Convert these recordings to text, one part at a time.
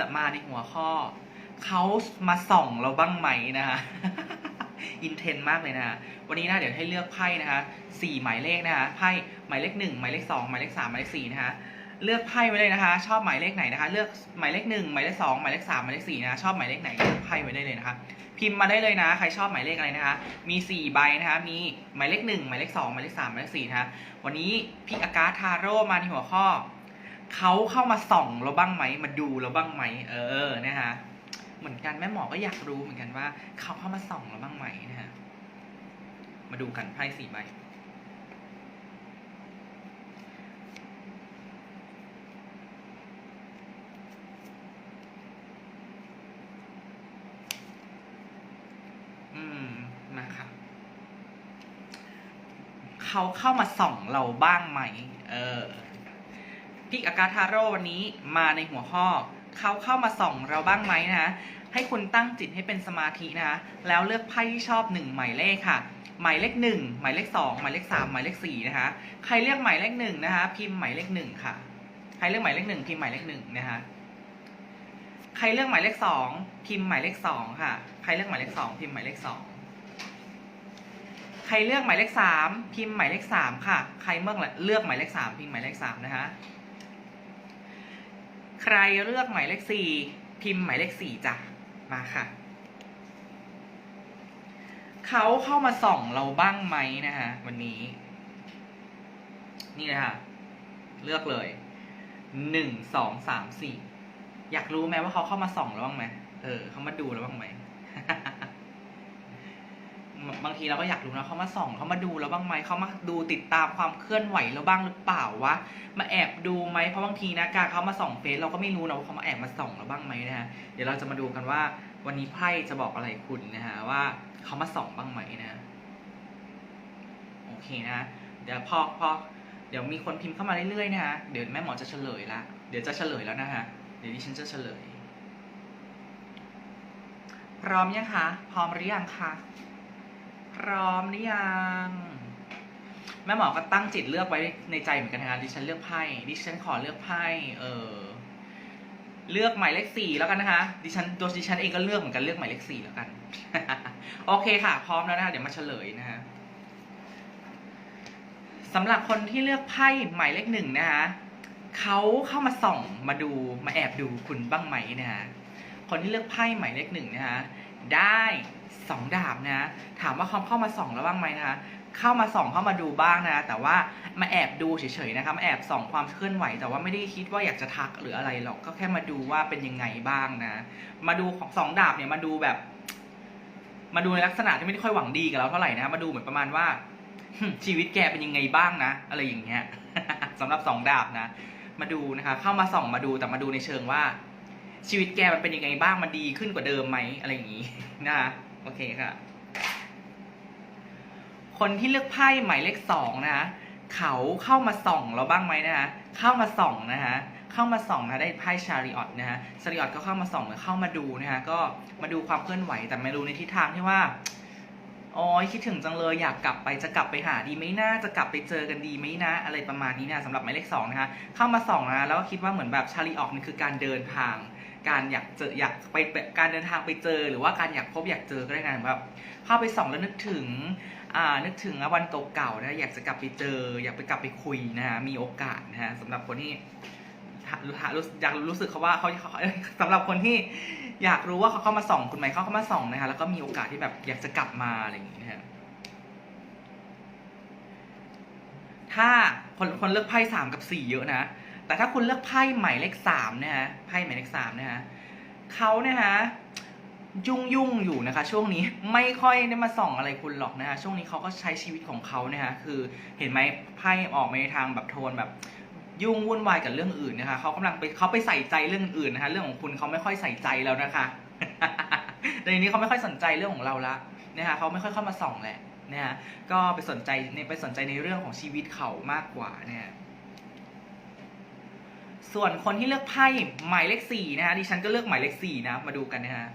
จะมาในหัวข้อ เขามาส่องเราบ้างไหมนะฮะอินเทนมากเลยนะฮะวันนี้นะเดี๋ยวให้เลือกไพ่นะคะสี่หมายเลขนะคะไพ่หมายเลขหนึ่งหมายเลขสองหมายเลขสามหมายเลขสี่นะคะเลือกไพ่ไว้เลยนะคะ ชอบหมายเลขไหนนะคะ เลือกหมายเลขหนึ่งหมายเลขสองหมายเลขสามหมายเลขสี่นะคะชอบหมายเลขไหนเลือกไพ่ไว้ได้เลยนะคะพิมพ์มาได้เลยนะ ใครชอบหมายเลขอะไรนะคะ มีสี่ใบนะคะ มีหมายเลขหนึ่งหมายเลขสองหมายเลขสามหมายเลขสี่นะคะ วันนี้พี่อากาศทาโร่มาในหัวข้อ เขาเข้ามาส่องเราบ้างไหมมาดูเราบ้างไหมเออนะฮะเหมือนกันแม่หมอก็อยากรู้เหมือนกันว่า เขาเข้ามาส่องเราบ้างไหมนะฮะมาดูกันไพ่สี่ใบอืมมาค่ะเขาเข้ามาส่องเราบ้างไหม เออ พี่อากาทาโร่วันนี้มาในหัวข้อเขาเข้ามาส่องเราบ้างไหมนะให้คุณตั้งจิตให้เป็นสมาธินะคะแล้วเลือกไพ่ที่ชอบหนึ่งหมายเลขค่ะ หมายเลขหนึ่งหมายเลขสองหมายเลขสามหมายเลขสี่นะคะ ใครเลือกหมายเลขหนึ่งนะคะ พิมพ์หมายเลขหนึ่งค่ะ ใครเลือกหมายเลขหนึ่งพิมพ์หมายเลขหนึ่งนะคะ ใครเลือกหมายเลขสองพิมพ์หมายเลขสองค่ะ ใครเลือกหมายเลขสองพิมพ์หมายเลขสองใครเลือกหมายเลขสามพิมพ์หมายเลขสามค่ะ ใครเมื่อเลือกหมายเลขสามพิมพ์หมายเลขสามนะคะ ใครเลือกหมายเลขสี่พิมพ์หมายเลขสี่จ้ะมาค่ะ เขาเข้ามาส่องเราบ้างไหมนะฮะวันนี้ นี่เลยค่ะ เลือกเลยหนึ่งสองสามสี่อยากรู้ไหมว่าเขาเข้ามาส่องเราบ้างไหมเออเขามาดูเราบ้างไหม บางทีเราก็อยากรู้นะเขามาส่องเขามาดูเราบ้างไหมเขามาดูติดตามความเคลื่อนไหวเราบ้างหรือเปล่าวะมาแอบดูไหมเพราะบางทีนะการเขามาส่องเฟซเราก็ไม่รู้นะว่าเขามาแอบมาส่องเราบ้างไหมนะฮะเดี๋ยวเราจะมาดูกันว่าวันนี้ไพ่จะบอกอะไรคุณนะฮะว่าเขามาส่องบ้างไหมนะโอเคนะ เดี๋ยวพอพอเดี๋ยวมีคนพิมพ์เข้ามาเรื่อยๆนะฮะเดี๋ยวแม่หมอจะเฉลยละเดี๋ยวจะเฉลยแล้วนะฮะเดี๋ยวดิฉันจะเฉลย พร้อมยังคะพร้อมหรือยังคะ ร้อมหรือยังแม่หมอก็ตั้งจิตเลือกไว้ในใจเหมือนกันนะคะดิฉันเลือกไพ่ดิฉันขอเลือกไพ่เออเลือกหมายเลขสี่แล้วกันนะคะดิฉันตัวดิฉันเองก็เลือกเหมือนกันเลือกหมายเลขสี่แล้วกัน โอเคค่ะ พร้อมแล้วนะคะเดี๋ยวมาเฉลยนะคะสำหรับคนที่เลือกไพ่หมายเลขหนึ่งนะคะเขาเข้ามาส่องมาดูมาแอบดูคุณบ้างไหมนะคะคนที่เลือกไพ่หมายเลขหนึ่งนะคะได้ สองดาบนะ ถามว่าเขาเข้ามาส่องแล้วบ้างไหมนะคะเข้ามาส่องเข้ามาดูบ้างนะ แต่ว่ามาแอบดูเฉยๆนะคะมาแอบส่องความเคลื่อนไหว แต่ว่าไม่ได้คิดว่าอยากจะทักหรืออะไรหรอกก็แค่มาดูว่าเป็นยังไงบ้างนะ มาดูของสองดาบเนี่ยมาดูแบบ มาดูในลักษณะที่ไม่ได้ค่อยหวังดีกับเราเท่าไหร่นะมาดูเหมือนประมาณว่าชีวิตแกเป็นยังไงบ้างนะ อะไรอย่างเงี้ยสำหรับสองดาบนะ มาดูนะคะ เข้ามาส่องมาดูแต่มาดูในเชิงว่า ชีวิตแกมันเป็นยังไงบ้างมันดีขึ้นกว่าเดิมไหมอะไรอย่างงี้นะคะ โอเคค่ะ คนที่เลือกไพ่หมายเลขสองนะคะเขาเข้ามาส่องเราบ้างไหมนะคะเข้ามาส่องนะคะเข้ามาส่องนะได้ไพ่ชาริออตนะฮะชาริออตก็เข้ามาส่องหรือเข้ามาดูนะคะก็มาดูความเคลื่อนไหวแต่ไมาดูในทิศทางที่ว่าโอ้ยคิดถึงจังเลยอยากกลับไปจะกลับไปหาดีไหมนะจะกลับไปเจอกันดีไหมนะ อะไรประมาณนี้นะสำหรับหมายเลขสองนะคะเข้ามาส่องนะแล้วก็คิดว่าเหมือนแบบชาริออตนี่คือการเดินทาง การอยากเจออยากไปการเดินทางไปเจอ หรือว่าการอยากพบอยากเจอก็ได้นะแบบเข้าไปส่องแล้วนึกถึงอ่านึกถึงวันเก่าๆนะอยากจะกลับไปเจอ อยากไปกลับไปคุยนะฮะมีโอกาสนะฮะสำหรับคนที่รู้อยากรู้สึกเขาว่าเขาสำหรับคนที่อยากรู้ว่าเขาเข้ามาส่องคุณไหมเขาเข้ามาส่องนะฮะแล้วก็มีโอกาสที่แบบอยากจะกลับมาอะไรอย่างงี้นะฮะถ้าคนคนเลือกไพ่สามกับสี่เยอะนะ แต่ถ้าคุณเลือกไพ่หมายเลขสามนะฮะไพ่หมายเลขสามนะฮะเขาเนี่ยฮะยุ่งยุ่งอยู่นะคะ ช่วงนี้ไม่ค่อยได้มาส่องอะไรคุณหรอกนะคะช่วงนี้เขาก็ใช้ชีวิตของเขานะคะคือเห็นไหมไพ่ออกมาในทางแบบโทนแบบ ยุ่งวุ่นวายกับเรื่องอื่นนะคะเขากำลังไปเขาไปใส่ใจเรื่องอื่นนะคะ เรื่องของคุณเขาไม่ค่อยใส่ใจแล้วนะคะแต่ทีนี้เขาไม่ค่อยสนใจเรื่องของเราละนะคะเขาไม่ค่อยเข้ามาส่องแหละนะคะก็ไปสนใจในไปสนใจในเรื่องของชีวิตเขามากกว่าเนี่ย ส่วนคนที่เลือกไพ่หมายเลขสี่นะคะดิฉันก็เลือกหมายเลขสี่นะ มาดูกันนะคะ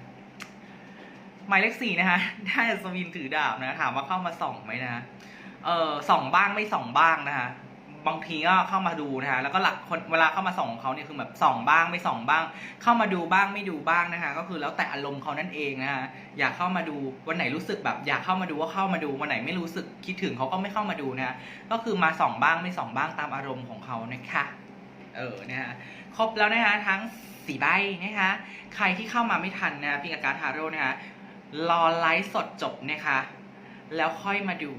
หมายเลขสี่นะคะได้อัศวินถือดาบนะ ถามว่าเข้ามาส่องไหมนะ เออส่องบ้างไม่ส่องบ้างนะคะบางทีก็เข้ามาดูนะคะแล้วก็หลักคนเวลาเข้ามาส่องของเขาเนี่ยคือแบบส่องบ้างไม่ส่องบ้าง เข้ามาดูบ้างไม่ดูบ้างนะคะก็คือแล้วแต่อารมณ์เขานั่นเองนะคะอยากเข้ามาดูวันไหนรู้สึกแบบ อยากเข้ามาดูก็เข้ามาดูวันไหนไม่รู้สึกคิดถึงเขาก็ไม่เข้ามาดูนะะก็คือมาส่องบ้างไม่ส่องบ้างตามอารมณ์ของเขานะคะ เออนะคะครบแล้วนะคะทั้งสี่ใบนะคะใครที่เข้ามาไม่ทันนะคะพิงกบการทาโร่นะคะรอไลฟ์สดจบนะคะ แล้วค่อยมาดู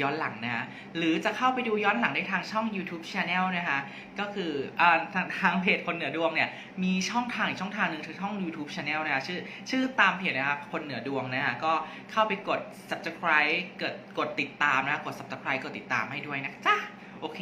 ย้อนหลังนะคะหรือจะเข้าไปดูย้อนหลังได้ทางช่อง YouTube Channel นะคะก็คืออทางทางเพจคนเหนือดวงเนี่ยมีช่องทางอีกช่องทางหนึ่งคือช่อง YouTube Channel นะคะชื่อชื่อตามเพจนะคะคนเหนือดวงนะคะก็เข้าไปกด subscribe กดกดติดตามนะคะกด subscribe กดติดตามให้ด้วยนะจ๊ะโอเค